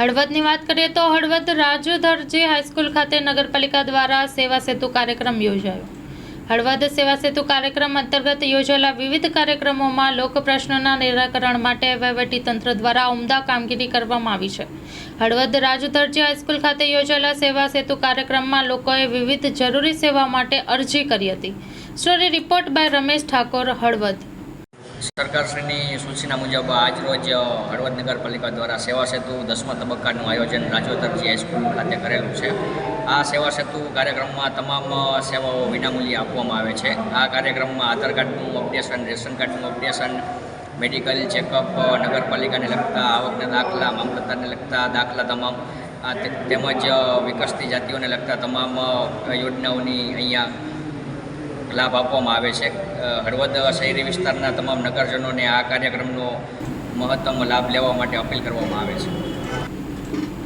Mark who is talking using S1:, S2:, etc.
S1: હળવદની વાત કરીએ તો હળવદ રાજુધરજી હાઈસ્કૂલ ખાતે નગરપાલિકા દ્વારા સેવા સેતુ કાર્યક્રમ યોજાયો. હળવદ સેવા સેતુ કાર્યક્રમ અંતર્ગત યોજાયેલા વિવિધ કાર્યક્રમોમાં લોક પ્રશ્નોના નિરાકરણ માટે વહીવટીતંત્ર દ્વારા ઉમદા કામગીરી કરવામાં આવી છે. હળવદ રાજુધરજી હાઈસ્કૂલ ખાતે યોજાયેલા સેવા સેતુ કાર્યક્રમમાં લોકોએ વિવિધ જરૂરી સેવા માટે અરજી કરી હતી. Story report by Ramesh Thakor, Halvad.
S2: સરકારશ્રીની સૂચના મુજબ આજરોજ હળવદ નગરપાલિકા દ્વારા સેવા સેતુ દસમા તબક્કાનું આયોજન રાજોદરજી હાઈસ્કૂલ ખાતે કરેલું છે. આ સેવા સેતુ કાર્યક્રમમાં તમામ સેવાઓ વિનામૂલ્યે આપવામાં આવે છે. આ કાર્યક્રમમાં આધાર કાર્ડનું અપડેશન, રેશન કાર્ડનું અપડેશન, મેડિકલ ચેકઅપ નગરપાલિકાને લગતા આવકના દાખલા, મામલતદારને લગતા દાખલા તમામ તેમજ વિકસતી જાતિઓને લગતા તમામ યોજનાઓની અહીંયા લાભ આપવામાં આવે છે. હળવદ શહેરી વિસ્તારના તમામ નગરજનોને આ કાર્યક્રમનો મહત્તમ લાભ લેવા માટે અપીલ કરવામાં આવે છે.